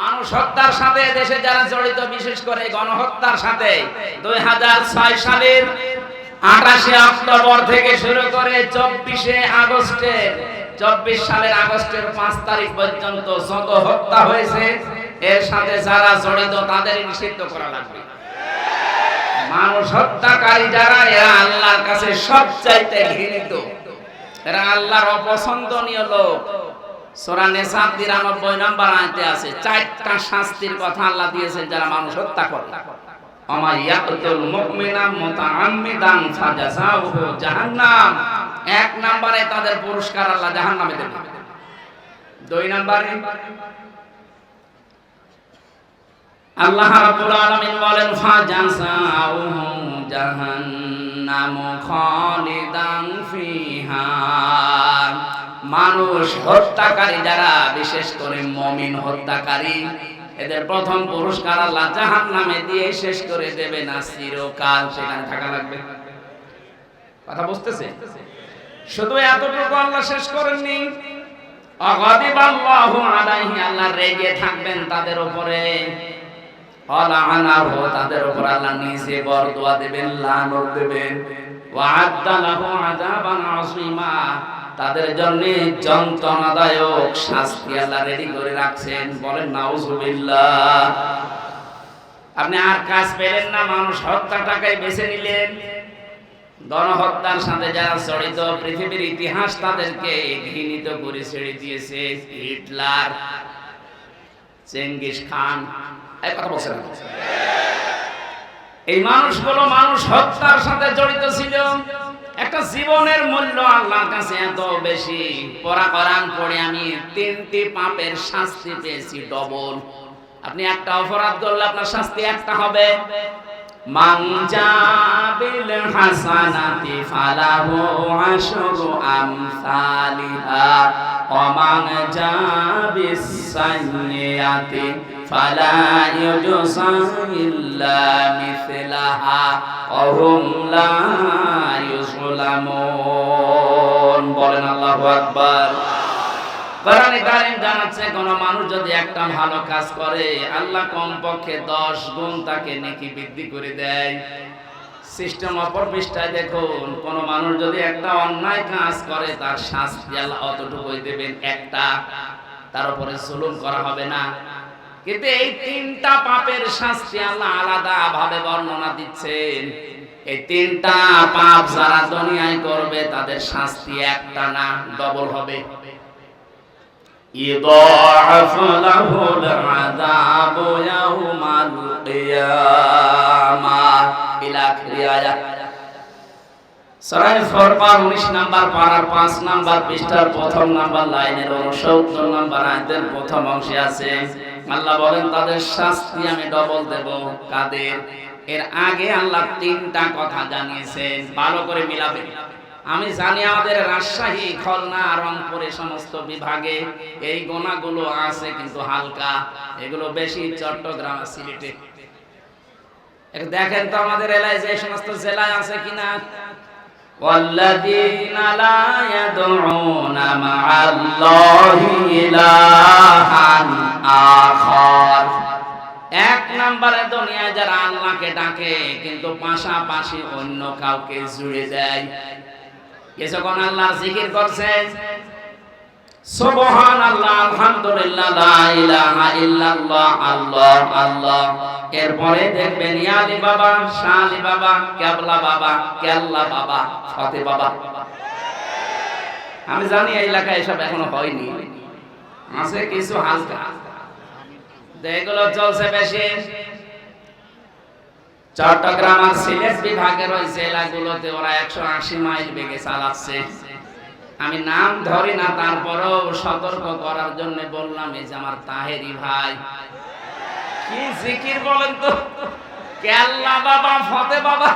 মানুষ হত্যার সাথে দেশে যারা জড়িত, বিশেষ করে গণহত্যার সাথে, দুই হাজার ছয় সালের আঠাশে অক্টোবর থেকে শুরু করে চব্বিশে আগস্টের চব্বিশ সালের আগস্টের পাঁচ তারিখ পর্যন্ত যত হত্যা হয়েছে, এর সাথে যারা জড়িত তাদের নিষিদ্ধ করা লাগবে। মানুষ হত্যাকারী যারা, এরা আল্লাহর কাছে সবচাইতে ঘৃণিত। এরা আল্লাহর অপছন্দনীয় লোক। সূরা নিসা 93 নম্বর আয়াতে আছে, চারটা শাস্তির কথা আল্লাহ দিয়েছেন যারা মানুষ হত্যা করে। তাদের পুরস্কার আল্লাহ জাহান্নামে দেবে দুই নম্বরে আল্লাহ বলেন, ফাজাযাউহু জাহান্নাম ফিহা। মানুষ হত্যাকারী যারা, বিশেষ করে মমিন হত্যাকারী, এদের প্রথম পুরস্কার আল্লাহ জাহান্নামে দিয়ে শেষ করে দেবে না, চিরকাল সেখানে থাকা লাগবে। কথা বুঝতেছে? শুধু এতটুকু আল্লাহ শেষ করেননি। অগদিব আল্লাহু রেগে থাকবেন তাদের উপরে। তাদের উপর আল্লাহ নিজে বরদোয়া দেবেন, লানত দেবেন। তাদের জন্য যন্ত্রণাদায়ক শাস্তি আল্লাহ রেডি করে রাখছেন। বলেন, নাউজুবিল্লাহ। আপনি আর কাজ পেলেন না, মানুষ হত্যাটাকে বেছে নিলেন। গণহত্যার সাথে যারা জড়িত, পৃথিবীর ইতিহাস তাদেরকে ঘৃণিত করে ছেড়ে দিয়েছে হিটলার, চেঙ্গিস খান। এই এই মানুষগুলো মানুষ হত্যার সাথে জড়িত ছিল। একটা জীবনের মূল্য আল্লাহর কাছে এত বেশি। পড়া করান পড়ে আমি তিনটি পাপের শাস্তি পেয়েছি, ডবল। আপনি একটা অপরাধ করলে আপনার শাস্তি একটা হবে। মান হাসানাতি ফালাহু আশরু আমসালিহা, ওয়া জাবিস সাইয়্যাতি ফালা ইউজসা ইল্লা মিথলাহা ওয়া হুম লা বলেন কোন মানুষ যদি একটা ভালো কাজ করে, আল্লাহ কমপক্ষে 10 গুণ তাকে নেকি বৃদ্ধি করে দেয়। সিস্টেম দেখুন, কোন মানুষ যদি একটা অন্যায় কাজ করে, তার শাস্তি আল্লাহ দেবেন একটা। তার উপরে করা হবে না। কিন্তু এই তিনটা পাপের শাস্তি আল্লাহ আলাদা ভাবে বর্ণনা দিচ্ছেন। এই তিনটা পাপ যারা দুনিয়ায় করবে তাদের শাস্তি একটা না ডবল হবে يضاعف له العذاب يوم القيامة إلى آخر آية সরাই ফরকান 19 নাম্বার পারার 5 নাম্বার পৃষ্ঠার প্রথম নাম্বার লাইনের 69 নাম্বার আয়াতের প্রথম অংশে আছে আল্লাহ বলেন তাদের শাস্তি আমি ডবল দেব কাদের এর আগে আল্লাহ তিনটা কথা জানিয়েছেন ভালো করে মিলাবেন আমি জানি আমাদের রাজশাহী খুলনা রংপুরে সমস্ত বিভাগে এই গোনাগুলো আছে কিন্তু হালকা এগুলো বেশি চট্টগ্রাম আর সিলেটে একটু দেখেন তো আমাদের এলাকায় যে সমস্ত জেলায় আছে কিনা والذين لا يدعون مع الله إلها آخر এক নম্বরে দুনিয়ায় যারা আল্লাহকে ডাকে, কিন্তু পাশাপাশি অন্য কাউকে জুড়ে দেয়। কিছুক্ষণ আল্লাহ জিকির করছেন সুবহান আল্লাহ আলহামদুলিল্লাহ, লা ইলাহা ইল্লাল্লাহ, আল্লাহ আল্লাহ। এরপরে দেখবেন ইয়ালি বাবা শালি বাবা কেবলা বাবা কেল্লা বাবা, ফতে বাবা। আমি জানি এই এলাকায় এসব এখনও হয়নি। আছে কিছু হালকা। এগুলো চলছে বেশি চট্টগ্রাম আর সিলেট বিভাগের ওই জেলাগুলোতে ওরা একশো আশি মাইল বেগে চালাচ্ছে। আমি নাম ধরি না, তারপরেও সতর্ক করার জন্য বললাম, এই যে আমার তাহেরি ভাই। কি জিকির বলেন তো? কেল্লা বাবা, ফতে বাবা?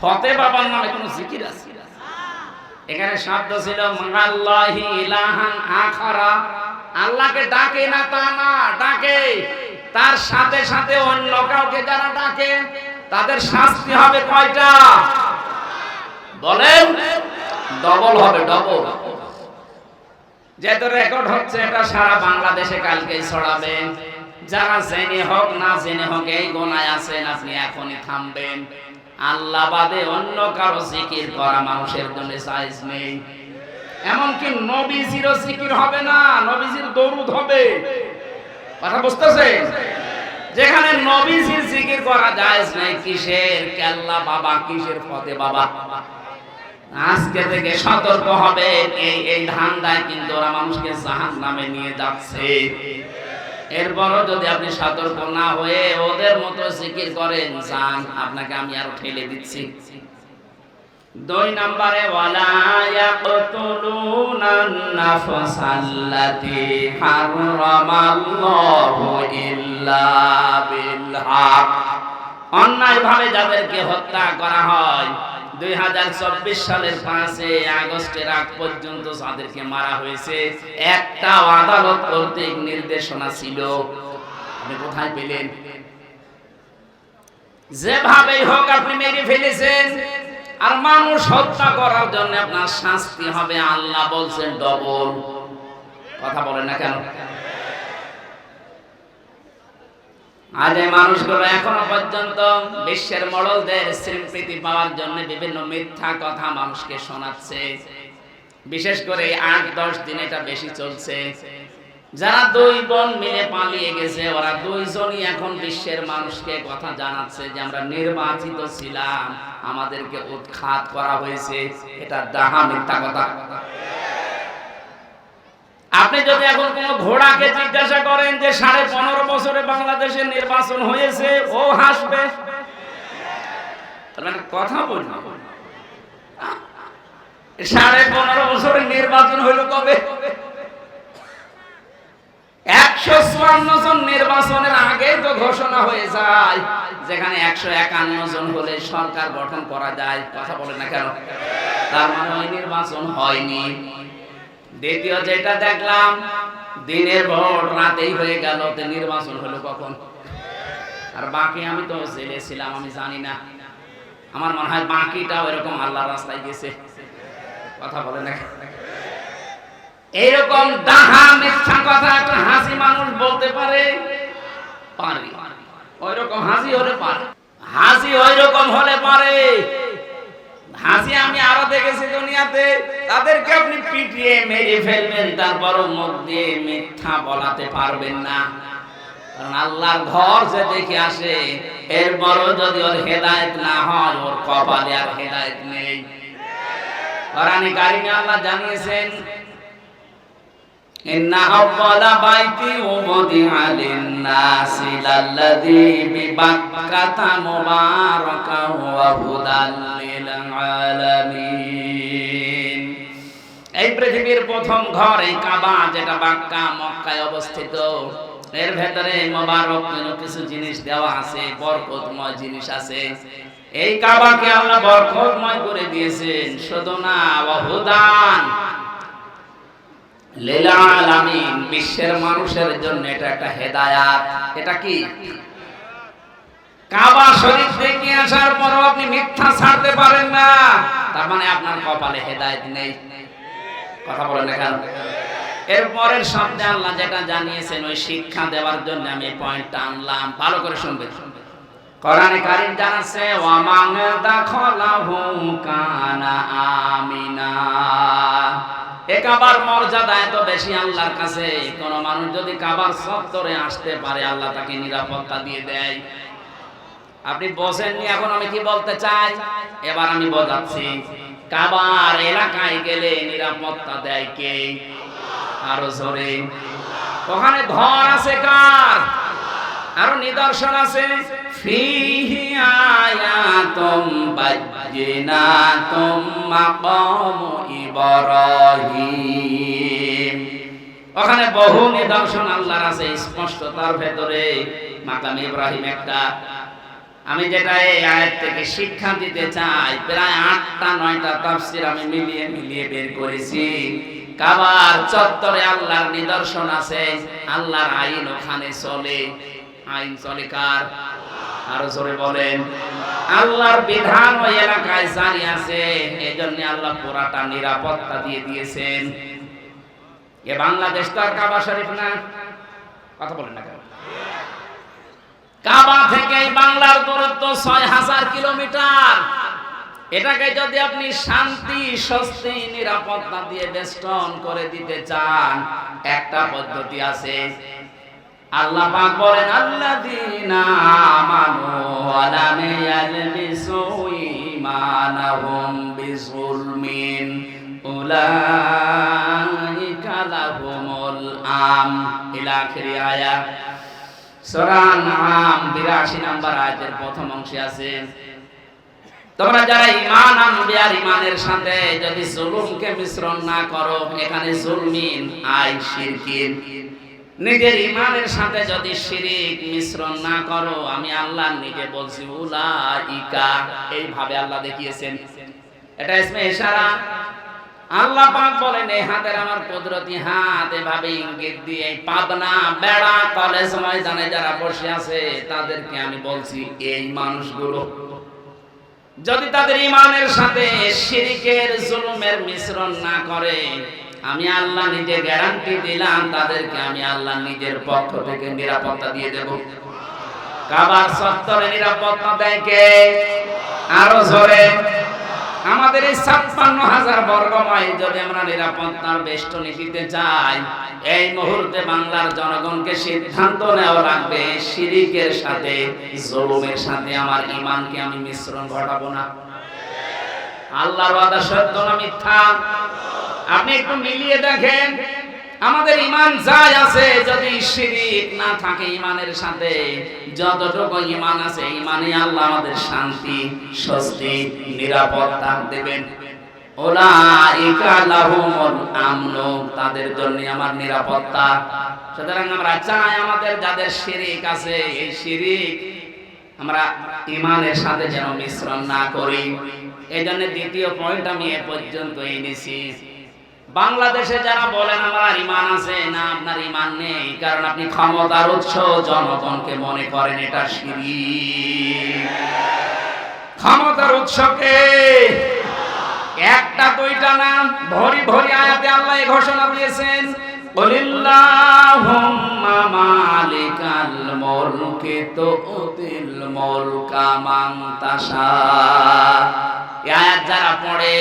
ফতে বাবার নামে কোনো জিকির আছে? এখানে শব্দ ছিল, মাল্লাহি ইলাহান আখারা। আল্লাহকে ডাকে না তা না, ডাকে। তার সাথে সাথে অন্য কাউকে যারা ডাকে, তাদের শাস্তি হবে কয়টা? বলেন ডবল হবে ডবল যেহেতু রেকর্ড হচ্ছে, এটা সারা বাংলাদেশে কালকে ছড়াবে। যারা জেনে হোক, না জেনে হোক, এই গোনায় আছেন, আপনি এখনই থামবেন। আল্লাহ বাদে অন্য কারও জিকির করা মানুষের জন্য সাইজ নেই। এমনকি নবীজিরও জিকির হবে না, নবীজির দরুদ হবে। কথা বুঝতেছেন যেখানে নবীজির জিকির করা যায় নাই, কিসের কেল্লা বাবা, কিসের ফতে বাবা? আজকে থেকে সতর্ক হবে, এই এই ধান্দায় কিন্তু ওরা মানুষকে জাহান নামে নিয়ে যাচ্ছে। এরপরও যদি আপনি সতর্ক না হয়ে ওদের মতো জিকির করেন যান আপনাকে আমি আরও ঠেলে দিচ্ছি। দুই নম্বরে হক অন্যায়ভাবে যাদেরকে হত্যা করা হয়, দুই হাজার চব্বিশ সালের আগস্টের আগ পর্যন্ত যাদেরকে মারা হয়েছে একটা আদালত কর্তৃক নির্দেশনা ছিল। আপনি কোথায় পেলেন? যেভাবেই হোক, আপনি মেরে ফেলেছেন। আর মানুষ হত্যা করার জন্য আপনার শাস্তি হবে, আল্লাহ বলছেন ডবল। কথা বলেন না কেন? আজ এই মানুষগুলো এখনও পর্যন্ত বিশ্বের মডলদের স্বীকৃতি পাওয়ার জন্য বিভিন্ন মিথ্যা কথা মানুষকে শোনাচ্ছে। বিশেষ করে আট দশ দিন এটা বেশি চলছে। যারা দুই বোন মিলে পালিয়ে গেছে, ওরা দুইজনই এখন বিশ্বের মানুষকে কথা জানাচ্ছে যে আমরা নির্বাচিত ছিলাম, আমাদেরকে উৎখাত করা হয়েছে। এটা ডাহা মিথ্যা কথা। আপনি যদি এখন কোন ঘোড়াকে জিজ্ঞাসা করেন যে সাড়ে পনেরো বছরে বাংলাদেশের নির্বাচন হয়েছে, ও হাসবে। মানে কথা বলব সাড়ে পনেরো বছরের নির্বাচন হইল কবে? একশো চুয়ান্ন জন নির্বাচনের আগে তো ঘোষণা হয়ে যায়, যেখানে একশো একান্ন জন হলে সরকার গঠন করা যায়। কথা বলে না কেন? তার মানে ওই নির্বাচন হয়নি। দ্বিতীয় যেটা দেখলাম, দিনের ভোট রাতেই হয়ে গেল নির্বাচন হলো কখন? আর বাকি আমি তো জেলে ছিলাম, আমি জানি না। আমার মনে হয় বাকিটাও এরকম আল্লাহ রাস্তায় গেছে। কথা বলে না এইরকম ডাহা মিথ্যা কথা একটা হাসি মানুষ বলতে পারে? পারে। ওই রকম হাসি হলে পারে। হাসি ওই রকম হলে পারে। হাসি আমি আরও দেখেছি দুনিয়াতে। তাদেরকে আপনি পিটিয়ে মেরে ফেলবেন, তারপরও মুখ দিয়ে মিথ্যা বলাতে পারবেন না। কারণ আল্লাহর ঘর যে দেখে আসে, এরপরও যদি ওর হেদায়েত না হয়, ওর কপালে আর হেদায়েত নেই। কোরআনে কারিমে আল্লাহ জানিয়েছেন إن أول بيت وضع للناس للذي ببكة مباركا وهدى للعالمين এই পৃথিবীর প্রথম ঘর এই কাবা যেটা বাক্কা মক্কায় অবস্থিত এর ভেতরে মোবারক কিছু জিনিস দেওয়া আছে বরকতময় জিনিস আছে এই কাবাকে আল্লাহ বরকতময় করে দিয়েছেন শুধু না ওহুদান আলামিন, বিশ্বের মানুষের জন্য এটা একটা হেদায়াত। এটা কি? কাবা শরীফ আসার পরও আপনি মিথ্যা ছাড়তে পারেন না। তার মানে আপনার কপালে নেই। কথা বলেন কেন? এরপরের শব্দে আল্লাহ যেটা জানিয়েছেন, ওই শিক্ষা দেওয়ার জন্য আমি পয়েন্টটা আনলাম। ভালো করে শুনবেন। কোরআনে কারীম ওয়ামান দাখলাহু কানা আমিনা। এ কাবার মর্যাদা এত বেশি আল্লাহর কাছে। কোন মানুষ যদি কাবার সত্তরে আসতে পারে, আল্লাহ তাকে নিরাপত্তা দিয়ে দেয়। আপনি বসেননি, এখন আমি কি বলতে চাই? এবার আমি বোঝাচ্ছি, কাবার এলাকায় গেলে নিরাপত্তা দেয় কে? আরও জোরে। ওখানে ঘর আছে কার? আরও নিদর্শন আছে? ফিহি আয়াতুম বাজ্জিনাতুম মাকাম ইব্রাহিম। ওখানে বহু নিদর্শন আল্লাহর আছে স্পষ্ট তার ভেতরে মাকাম ইব্রাহিম একটা। আমি যেটা এই আয়াত থেকে শিক্ষা দিতে চাই, প্রায় আটটা, নয়টা তাফসির আমি মিলিয়ে মিলিয়ে বের করেছি। কাবার চত্বরে আল্লাহর নিদর্শন আছে, আল্লাহর আইন ওখানে চলে। আইন চলে কার? আরও জোরে বলেন। আল্লাহর বিধান ওই এলাকায় জারি আছে, এজন্য আল্লাহ পুরাটা নিরাপত্তা দিয়ে দিয়েছেন। এ বাংলাদেশ তো কাবা শরীফ না। কথা বলেন না কাবা থেকে বাংলার দূরত্ব ছয় হাজার কিলোমিটার। এটাকে যদি আপনি শান্তি, স্বস্তি, নিরাপত্তা দিয়ে বেষ্টন করে দিতে চান, একটা পদ্ধতি আছে। আল্লাহ পাক বলেন, আল্লাযীনা আমানু আম। ইলা আখিরি আয়াত সূরা নাম 82 নম্বর আয়াতের প্রথম অংশে আছে। তোমরা যারা ঈমান আনবে আর সাথে যদি জুলুমকে মিশ্রণ না করো, এখানে জুলমিন, আই, শিরকিন। নিজের ইমানের সাথে যদি শিরিক মিশ্রণ না করো, আমি আল্লাহ নিজে বলছি, উলাইকা। এইভাবে আল্লাহ দেখিয়েছেন। এটা ইসমে ইশারা। আল্লাহ পাক বলেন, এই হাতের আমার কুদরতি হাত, এভাবে ইঙ্গিত দিয়ে পাবনা, বেড়া, কলেজ ময়দানে যারা বসে আছে, তাদেরকে আমি বলছি, এই মানুষগুলো, যদি তাদের ইমানের সাথে শিরিকের জুলুমের মিশ্রণ না করে আমি আল্লাহ নিজে গ্যারান্টি দিলাম, তাদেরকে আমি আল্লাহ নিজের পক্ষ থেকে নিরাপত্তা দিয়ে দেব। কাবার সত্তরে নিরাপত্তা দেয় কে? আরও জোরে। আমাদের এই ছাপ্পান্ন হাজার বর্গ মাইল যদি আমরা নিরাপত্তার বেষ্টনী দিতে চাই, এই মুহূর্তে বাংলার জনগণকে সিদ্ধান্ত নেওয়া লাগবে, শিরিকের সাথে, জুলুমের সাথে আমার ইমানকে আমি মিশ্রণ ঘটাবো না। আল্লাহর ওয়াদা সত্য না মিথ্যা? আপনি একটু মিলিয়ে দেখেন। আমাদের ইমান যাই আছে, যদি শিরিক না থাকে ইমানের সাথে, যতটুকু ইমান আছে ইমানে আল্লাহ আমাদের শান্তি, স্বস্তি, নিরাপত্তা দেবেন। তাদের জন্য আমার নিরাপত্তা। সুতরাং আমরা চাই আমাদের যাদের শিরিক আছে, এই শিরিক আমরা ইমানের সাথে যেন মিশ্রণ না করি। এই জন্য দ্বিতীয় পয়েন্ট আমি এ পর্যন্ত এনেছি বাংলাদেশে যারা বলেন, আমার ইমান আছে, না, আপনার ইমান নেই। কারণ আপনি ক্ষমতার উৎস, জনগণকে মনে করেন এটা সিঁড়ি ক্ষমতার উৎসকে একটা, দুইটা না? ভরি ভরি আয়াতে আল্লাহ ঘোষণা দিয়েছেন মালিকাল মুলকি তুতিল মুলকা মান আয়াত যারা পড়ে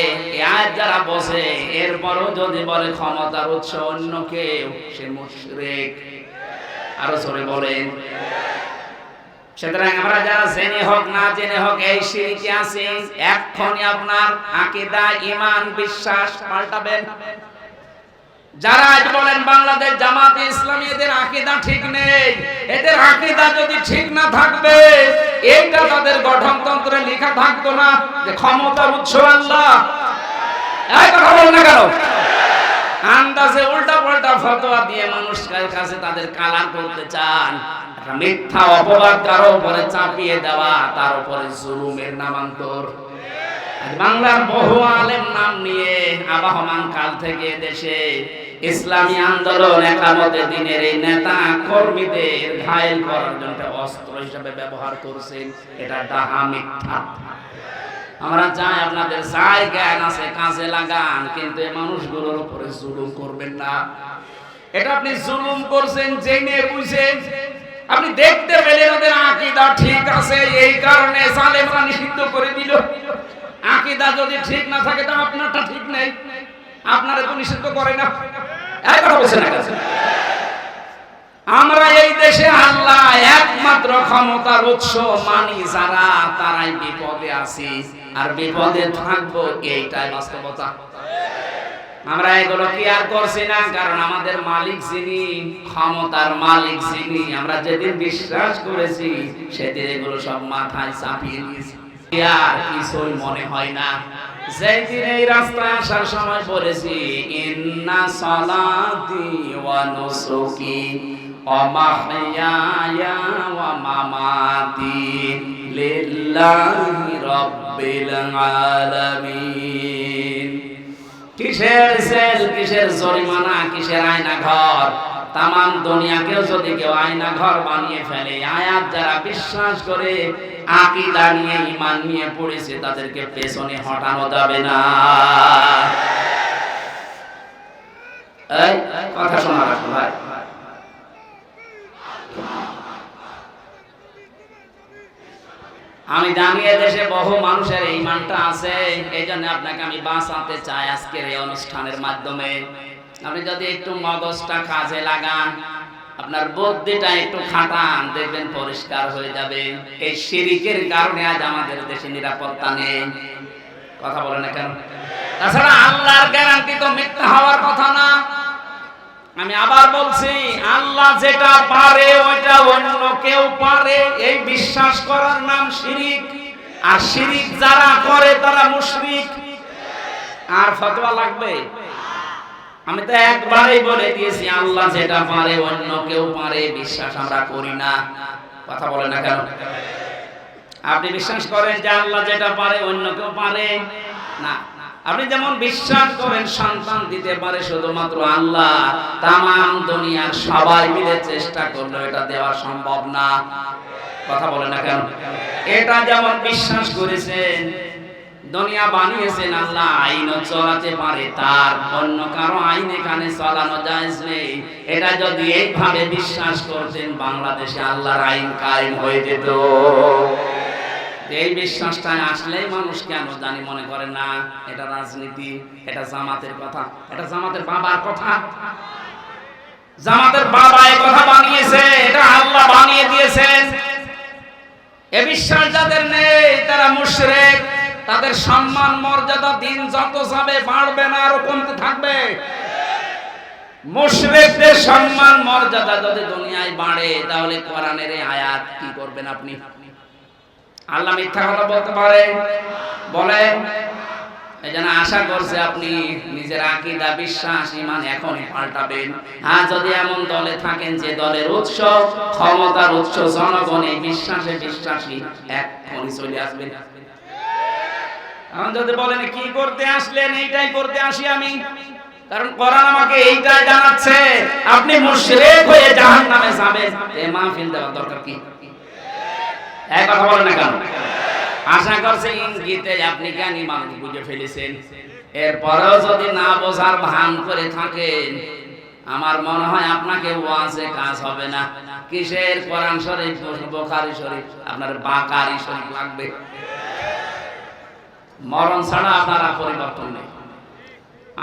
আয়াত যারা বসে, এরপরও যদি বলে ক্ষমতার উৎস অন্য কেউ, সে মুশরিক। আরও সরে বলেন। সুতরাং আমরা যারা জেনে হোক, না জেনে হোক, এই সিঁড়িতে আছি। এক্ষণি আপনার আকিদা ইমান বিশ্বাস পাল্টাবেন। যারা আজ বলেন বাংলাদেশ জামাতে ইসলামী, এদের আকিদা ঠিক নেই। এদের আকিদা যদি ঠিক না থাকবে, এইটা তাদের গঠনতন্ত্রে লেখা থাকতো না যে ক্ষমতার উৎস আল্লাহ। এই কথা বল না আন্দাজে উল্টা পাল্টা ফতোয়া দিয়ে কাছে তাদের করতে চান? মিথ্যা অপবাদ কারও উপরে চাপিয়ে দেওয়া, তার উপরে জুলুমের নামান্তর। বাংলার বহু আলেম নাম নিয়ে আবাহমান কাল থেকে দেশে ইসলামী আন্দোলন একামতে দিনের এই নেতা কর্মীদের ঘায়েল করার জন্য অস্ত্র হিসেবে ব্যবহার করছেন। এটা ডাহা মিথ্যা। আমরা চাই আপনাদের যাই জ্ঞান আছে, কাজে লাগান, কিন্তু এই মানুষগুলোর উপরে জুলুম করবেন না। এটা আপনি জুলুম করছেন, জেনে বুঝেন। আপনি দেখতে পেলেন ওদের আকিদা ঠিক আছে, এই কারণে জালেমরা নিষিদ্ধ করে দিল। আকিদা যদি ঠিক না থাকে, তো আপনারটা ঠিক নেই। আপনারা তো নিষিদ্ধ করে না। আমরা এই দেশে আল্লাহ একমাত্র ক্ষমতার উৎস, মানি যারা, তারাই বিপদে আছি। আর বিপদে থাকব এইটাই বাস্তবতা। আমরা এগুলো কি আর করছি না? কারণ আমাদের মালিক যিনি, ক্ষমতার মালিক যিনি, আমরা যেদিন বিশ্বাস করেছি, সেদিন এগুলো সব মাথায় চাপিয়ে নিয়েছি আর কিছুই মনে হয় না। যেদিন এই রাস্তায় আসার সময় বলেছি, ইন্না সালাতি ওয়া নুসুকি ওয়া মাহইয়ায়া ওয়া মামাতি লিল্লাহি রাব্বিল আলামিন। কিসের সেল, কিসের জরিমানা, কিসের আয়না ঘর? তাম দুনিয়াকেও যদি কেউ আয়না ঘর বানিয়ে ফেলে, আয়াত যারা বিশ্বাস করে, আকিদা নিয়ে ইমান নিয়ে পড়েছে, তাদেরকে পেছনে হটানো যাবে না। এই, কথা শোনা রাখুন ভাই। আমি জানি দেশে বহু মানুষের এই মানটা আছে, এই জন্য আপনাকে আমি বাঁচাতে চাই আজকের এই অনুষ্ঠানের মাধ্যমে। আপনি যদি একটু মগজটা কাজে লাগান, আপনার বুদ্ধিটা একটু খাটান, দেখবেন পরিষ্কার হয়ে যাবে। এই শিরিকের কারণে আজ আমাদের দেশে নিরাপত্তা নেই। কথা বলে না কেন? তাছাড়া আল্লাহর গ্যারান্টি তো মিথ্যা হওয়ার কথা না। আমি আবার বলছি, আল্লাহ যেটা পারে, ওইটা অন্য কেউ পারে। এই বিশ্বাস করার নাম শিরিক। আর শিরিক যারা করে, তারা মুশরিক। আর ফতোয়া লাগবে? আমি তো একবারই বলে দিয়েছি, আল্লাহ যেটা পারে অন্য কেউ পারে, বিশ্বাস আমরা করি না। কথা বলে না কেন? আপনি বিশ্বাস করেন যে আল্লাহ যেটা পারে অন্য কেউ পারে? না। আপনি যেমন বিশ্বাস করেন, সন্তান দিতে পারে শুধুমাত্র আল্লাহ, তামাম দুনিয়ার সবাই মিলে চেষ্টা করল এটা দেওয়া সম্ভব না। কথা বলে না কেন? এটা যেমন বিশ্বাস করেছেন দুনিয়া বানিয়েছেন আল্লাহ, আইনও চলাতে পারে তার অন্য কারও আইন এখানে চালানো যায় নেই। এটা যদি এইভাবে বিশ্বাস করতেন, বাংলাদেশে আল্লাহর আইন কায়েম হয়ে যেত। এই বিশ্বাসটা আসলেই মানুষ কেন জানি মনে করে না, এটা রাজনীতি, এটা জামাতের কথা, এটা জামাতের বাবার কথা। জামাতের বাবা এই কথা বানিয়েছে, এটা আল্লাহ বানিয়ে দিয়েছেন। এ বিশ্বাস যাদের নেই, তারা মুশরিক। তাদের সম্মান, মর্যাদা দিন যত যাবে, বাড়বে না, আরও কমতে থাকবে। মুশরিকদের সম্মান, মর্যাদা যদি দুনিয়ায় বাড়ে, তাহলে কোরআনের আয়াত কি করবেন আপনি? আল্লাহ মিথ্যা কথা বলতে পারে? বলে? এই জন্য আশা করছে আপনি নিজের আকিদা, বিশ্বাস, ইমান এখনই পাল্টাবেন। হ্যাঁ যদি এমন দলে থাকেন যে দলের উৎস, ক্ষমতার উৎস, জনগণ এই বিশ্বাসে বিশ্বাসী এখনই চলে আসবেন। যদি বলেন, কি করতে আসলেন? এইটাই করতে আসি আমি। কারণ কোরআন আমাকে এইটাই জানাচ্ছে, আপনি মুশরিক হয়ে জাহান্নামে যাবেন। এই মাহফিল দেওয়ার দরকার কি? এক কথা বলেন না কেন? আশা করছে ইঙ্গিতে আপনি জ্ঞানী মানুষ বুঝে ফেলেছেন। এরপরেও যদি না বোঝার ভান করে থাকেন, আমার মনে হয় আপনাকে ওয়াজে কাজ হবে না। কিসের কোরআন শরীফ? বোখারি শরীফ। আপনার বাকারি শরীফ লাগবে। মরণ ছাড়া আপনারা পরিবর্তন নেই।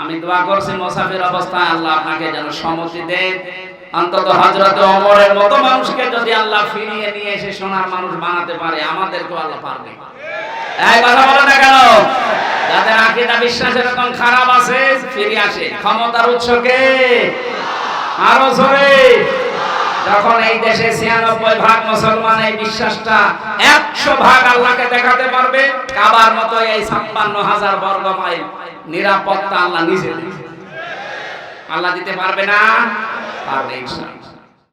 আমি দোয়া করছি মোসাফির অবস্থায় আল্লাহ আপনাকে যেন সম্মতি দেন অন্তত হজরত অমরের মতো মানুষকে যদি আল্লাহ ফিরিয়ে নিয়ে এসে সোনার মানুষ বানাতে পারে, আমাদেরকেও আল্লাহ পারবে। খারাপ আছে, ফিরে আসে। ক্ষমতার উৎসকে আরও জোরে। যখন এই দেশে ছিয়ানব্বই ভাগ মুসলমান এই বিশ্বাসটা একশো ভাগ আল্লাহকে দেখাতে পারবে, কাবার মতো এই ছাপ্পান্ন হাজার বর্গ মাইল নিরাপত্তা আল্লাহ নিজে আল্লাহ দিতে পারবে না? পারবে ইনশাআল্লাহ।